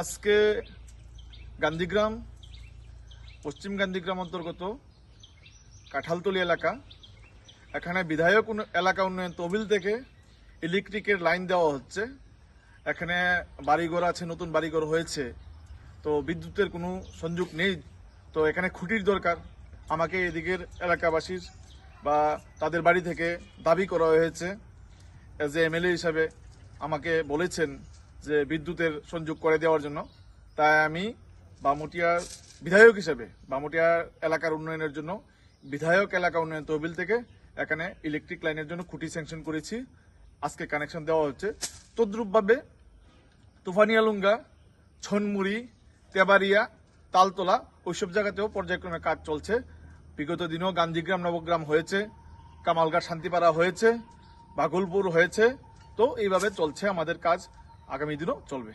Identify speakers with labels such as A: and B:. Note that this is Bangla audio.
A: আজকে গান্ধীগ্রাম, পশ্চিম গান্ধীগ্রাম অন্তর্গত কাঁঠালতলি এলাকা। এখানে বিধায়ক এলাকা উন্নয়ন তহবিল থেকে ইলেকট্রিকের লাইন দেওয়া হচ্ছে। এখানে বাড়িঘর আছে, নতুন বাড়িঘর হয়েছে। তো বিদ্যুতের কোনো সংযোগ নেই। তো এখানে খুঁটির দরকার। আমাকে এদিকের এলাকাবাসীর বা তাদের বাড়ি থেকে দাবি করা হয়েছে। এজ এ এমএলএ হিসাবে আমাকে বলেছেন যে বিদ্যুতের সংযোগ করে দেওয়ার জন্য, তাই আমি বামুটিয়ার বিধায়ক হিসেবে বামুটিয়ার এলাকার উন্নয়নের জন্য বিধায়ক এলাকা উন্নয়ন তহবিল থেকে এখানে ইলেকট্রিক লাইনের জন্য খুঁটি স্যাংশন করেছি। আজকে কানেকশন দেওয়া হচ্ছে। তদ্রূপভাবে তুফানিয়ালুঙ্গা ছনমুড়ি তেবারিয়া তালতলা ওইসব জায়গাতেও পর্যায়ক্রমে কাজ চলছে। বিগত দিনেও গান্ধীগ্রাম, নবগ্রাম হয়েছে, কামালঘাট, শান্তিপাড়া হয়েছে বাগলপুর হয়েছে। তো এইভাবে চলছে আমাদের কাজ। আগামী দিনও চলবে।